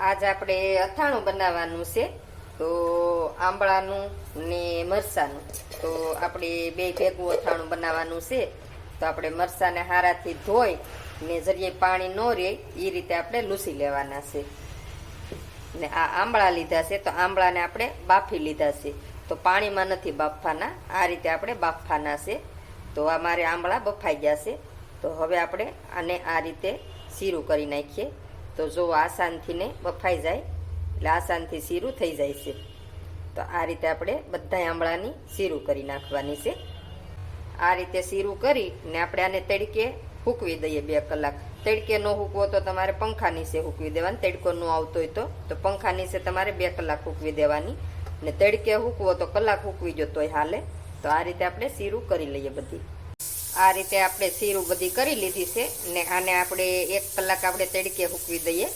આજ આપણે અથાણું બનાવવાનું છે. તો આંબળાનું ને મરસાનું તો આપણે બે ભેગું અથાણું બનાવવાનું છે. તો આપણે મરસાને હારાથી ધોઈ ને જરીએ પાણી ન રહે એ રીતે આપણે લૂસી લેવાના છે. ને આ આંબળા લીધા છે, તો આંબળાને આપણે બાફી લીધા છે. તો પાણીમાં નથી બાફવાના, આ રીતે આપણે બાફવાના છે. તો આ મારે આંબળા બફાઈ ગયા છે. તો હવે આપણે આને આ રીતે શીરું કરી નાખીએ. તો જો આસાનથી ને બફાઈ જાય, એટલે આસાનથી શીરું થઈ જાય છે. તો આ રીતે આપણે બધા આંબળાની શીરું કરી નાખવાની છે. આ રીતે શીરું કરી ને આપણે આને તડકે હૂકવી દઈએ બે કલાક. તડકે ન હૂકવો તો તમારે પંખા નીચે હૂકવી દેવાની. તડકો ન આવતો હોય તો તો પંખા નીચે તમારે બે કલાક હૂકવી દેવાની. ને તડકે હૂકવો તો કલાક હૂકવી જતો હોય હાલે. તો આ રીતે આપણે શીરું કરી લઈએ બધી. આ રીતે આપણે શીરું બધી કરી લીધી છે ને આને આપણે એક કલાક આપણે તડકે સૂકવી દઈએ.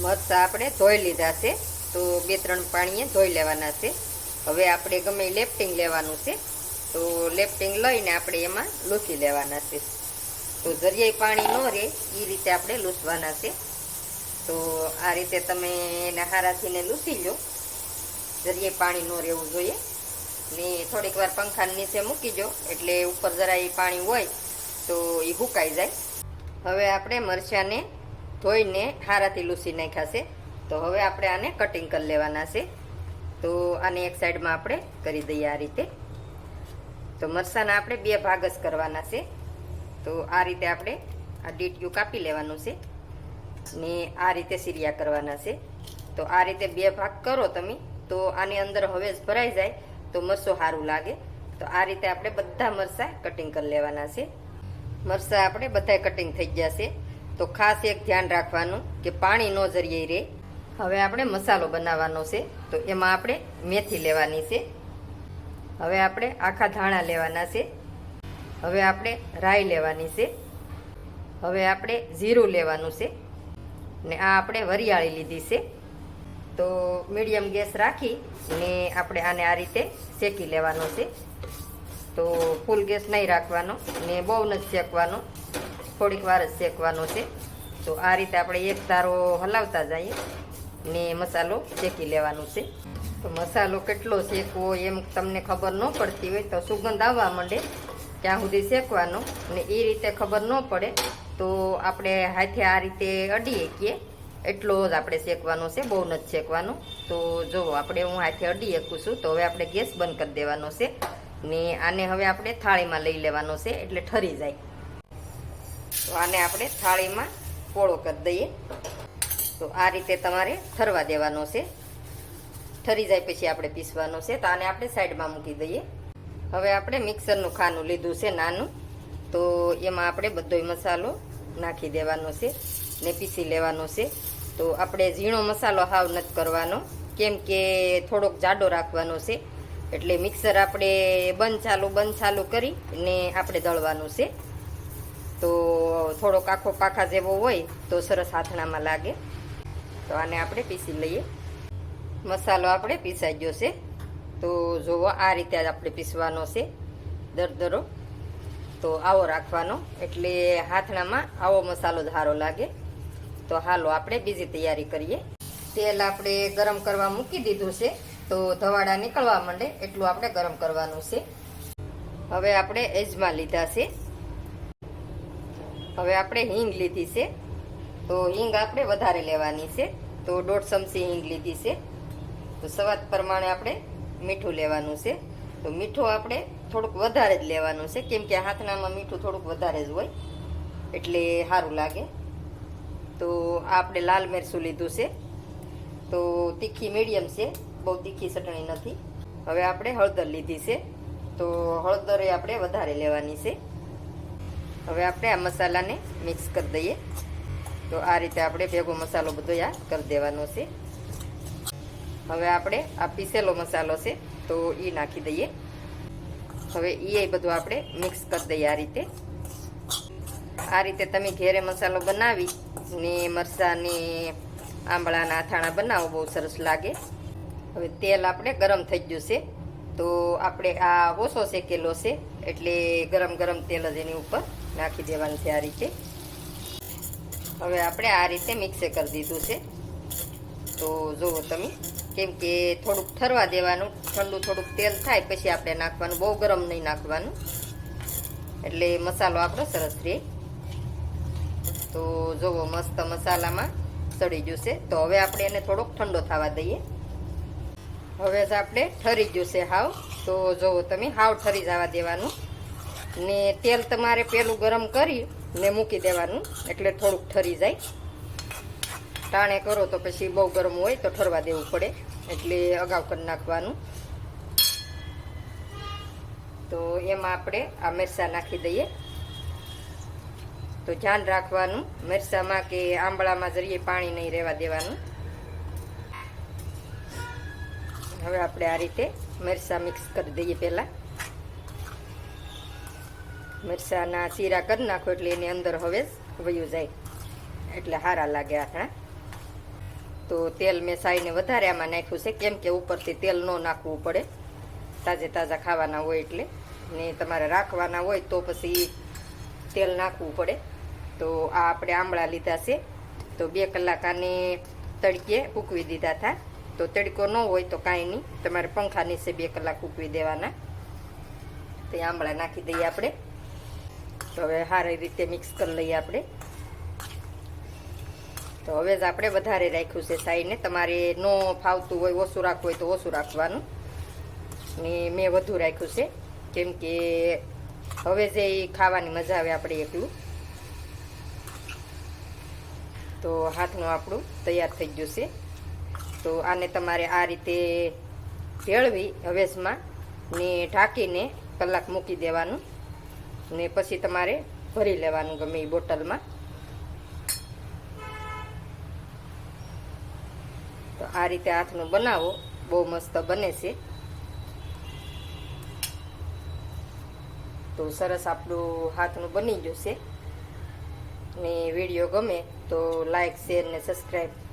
મરચાં આપણે ધોઈ લીધા છે, તો બે ત્રણ પાણીએ ધોઈ લેવાના છે. હવે આપણે ગમે લેફ્ટિંગ લેવાનું છે, તો લેફ્ટિંગ લઈને આપણે એમાં લૂસી લેવાના છે. તો જરિયાઈ પાણી ન રહે એ રીતે આપણે લૂસવાના છે. તો આ રીતે તમે એને હારાથીને લૂસી લો. જરિયાઈ પાણી ન રહેવું જોઈએ. ને થોડીક વાર પંખા નીચે મૂકી જો, એટલે ઉપર જરા એ પાણી હોય તો એ હુકાઈ જાય. હવે આપણે મરચાંને ધોઈને હારાથી લૂસી નાખ્યા છે. તો હવે આપણે આને કટિંગ કરી લેવાના છે. તો આને એક સાઈડમાં આપણે કરી દઈએ આ રીતે. તો મરચાંના આપણે બે ભાગ જ કરવાના છે. તો આ રીતે આપણે આ ડીટીયું કાપી લેવાનું છે ને આ રીતે સિરિયા કરવાના છે. તો આ રીતે બે ભાગ કરો તમે, તો આની અંદર હવે જ ભરાઈ જાય. તો મરચું સારું લાગે. તો આ રીતે આપણે બધા મરચાં કટિંગ કરી લેવાના છે. મરચાં આપણે બધાય કટિંગ થઈ ગયા છે. તો ખાસ એક ધ્યાન રાખવાનું કે પાણી ન જરીએ રહે હવે આપણે મસાલો બનાવવાનો છે. તો એમાં આપણે મેથી લેવાની છે. હવે આપણે આખા ધાણા લેવાના છે. હવે આપણે રાઈ લેવાની છે. હવે આપણે જીરું લેવાનું છે. ને આ આપણે વરિયાળી લીધી છે. તો મીડિયમ ગેસ રાખી ને આપણે આને આ રીતે શેકી લેવાનો છે. તો ફૂલ ગેસ નહીં રાખવાનો ને બહુ નથી શેકવાનો. થોડીક વાર જ શેકવાનો છે. તો આ રીતે આપણે એક તારો હલાવતા જઈએ ને મસાલો શેકી લેવાનો છે. તો મસાલો કેટલો શેકવો એમ તમને ખબર ન પડતી હોય તો સુગંધ આવવા માંડે ત્યાં સુધી શેકવાનો ને એ રીતે ખબર ન પડે તો આપણે હાથે આ રીતે અડીએ કે એટલો જ આપણે શેકવાનો છે, બહુ નથી શેકવાનો. તો જો આપણે હું હાથે અડી શકું છું, તો હવે આપણે ગેસ બંધ કરી દેવાનો છે. ને આને હવે આપણે થાળીમાં લઈ લેવાનો છે, એટલે ઠરી જાય. તો આને આપણે થાળીમાં પોળો કરી દઈએ. તો આ રીતે તમારે ઠરવા દેવાનો છે. ઠરી જાય પછી આપણે પીસવાનો છે, તો આને આપણે સાઈડમાં મૂકી દઈએ. હવે આપણે મિક્સરનું ખાનું લીધું છે, નાનું. તો એમાં આપણે બધોય મસાલો નાખી દેવાનો છે ને પીસી લેવાનો છે. તો આપણે ઝીણો મસાલો હાવ નથી કરવાનો. કેમ કે થોડોક જાડો રાખવાનો છે. એટલે મિક્સર આપણે બંધ ચાલુ બંધ ચાલુ કરી ને આપણે દળવાનું છે. તો થોડોક આખો પાખા જેવો હોય તો સરસ હાથણામાં લાગે. તો આને આપણે પીસી લઈએ. મસાલો આપણે પીસાઈ ગયો છે. તો જુઓ આ રીતે જ આપણે પીસવાનો છે. દરદરો તો આવો રાખવાનો. એટલે હાથણામાં આવો મસાલો ધારો લાગે. તો હાલો આપણે બીજી તૈયારી કરીએ. તેલ આપણે ગરમ કરવા મૂકી દીધું છે, તો ધવાડા નીકળવા માંડે એટલું આપણે ગરમ કરવાનું છે. હવે આપણે એજમા લીધા છે. હવે આપણે હિંગ લીધી છે. તો હિંગ આપણે વધારે લેવાની છે. તો દોઢ ચમચી હિંગ લીધી છે. તો સ્વાદ પ્રમાણે આપણે મીઠું લેવાનું છે. તો મીઠું આપણે થોડુંક વધારે જ લેવાનું છે, કેમ કે હાથનામાં મીઠું થોડુંક વધારે જ હોય, એટલે સારું લાગે. તો આપણે લાલ મરચું લીધું છે. તો તીખી મીડિયમ છે. બહુ તીખી ચટણી નથી. હવે આપણે હળદર લીધી છે. તો હળદર એ આપણે વધારે લેવાની છે. હવે આપણે આ મસાલાને મિક્સ કરી દઈએ. તો આ રીતે આપણે ભેગો મસાલો બધો આ કરી દેવાનો છે. હવે આપણે આ પીસેલો મસાલો છે. તો એ નાખી દઈએ. હવે એ બધું આપણે મિક્સ કરી દઈએ આ રીતે. આ રીતે તમે ઘેરે મસાલો બનાવી ને મરચાંની આંબળાના અથાણા બનાવો, બહુ સરસ લાગે. હવે તેલ આપણે ગરમ થઈ ગયું છે. તો આપણે આ ઓછો શેકેલો છે, એટલે ગરમ ગરમ તેલ જ એની ઉપર નાખી દેવાનું છે આ રીતે. હવે આપણે આ રીતે મિક્સ કરી દીધું છે. તો જુઓ તમે, કેમ કે થોડુંક ઠરવા દેવાનું, ઠંડુ થોડુંક તેલ થાય પછી આપણે નાખવાનું, બહુ ગરમ નહીં નાખવાનું. એટલે મસાલો આપણો સરસ રહે. તો જુઓ મસ્ત મસાલામાં સડી જશે તો હવે આપણે એને થોડોક ઠંડો થવા દઈએ. હવે જ આપણે ઠરી જશે હાવ. તો જુઓ તમે હાવ ઠરી જવા દેવાનું. ને તેલ તમારે પેલું ગરમ કરી ને મૂકી દેવાનું, એટલે થોડુંક ઠરી જાય. ટાણે કરો તો પછી બહુ ગરમ હોય તો ઠરવા દેવું પડે, એટલે અગાઉ કરી નાખવાનું. તો એમાં આપણે આ મરચાં નાખી દઈએ. તો ધ્યાન રાખવાનું. મરચાંમાં કે આંબળામાં જરીએ પાણી નહીં રહેવા દેવાનું. હવે આપણે આ રીતે મરચાં મિક્સ કરી દઈએ પહેલાં. મરચાંના શીરા કરી નાખો એટલે એની અંદર હવે વયું જાય. એટલે સારા લાગે આપણા તો તેલ મેં સાઈને વધારે આમાં નાખ્યું છે, કેમ કે ઉપરથી તેલ ન નાખવું પડે. તાજે તાજા ખાવાના હોય એટલે. ને તમારે રાખવાના હોય તો પછી તેલ નાખવું પડે. તો આ આપણે આંબળા લીધા છે. તો બે કલાક આને તડકે ઉકવી દીધા હતા તો તડકો ન હોય તો કાંઈ નહીં. તમારે પંખા નીચે બે કલાક ઉકવી દેવાના. તો એ આંબળા નાખી દઈએ આપણે. તો હવે સારી રીતે મિક્સ કરી લઈએ આપણે. તો હવે જ આપણે વધારે રાખ્યું છે સાઈને. તમારે ન ફાવતું હોય, ઓછું રાખવું હોય તો ઓછું રાખવાનું. ને મેં વધુ રાખ્યું છે. કેમ કે હવે જે ખાવાની મજા આવે આપણે એકલું. તો હાથનું આપણું તૈયાર થઈ ગયું છે. તો આને તમારે આ રીતે ભેળવી હવેશમાં ને ઢાંકીને કલાક મૂકી દેવાનું. ને પછી તમારે ભરી લેવાનું ગમે એ બોટલમાં. તો આ રીતે હાથનું બનાવો. બહુ મસ્ત બને છે. તો સરસ આપણું હાથનું બની જશે. ને વીડિયો ગમે તો લાઈક શેર ને સબસ્ક્રાઈબ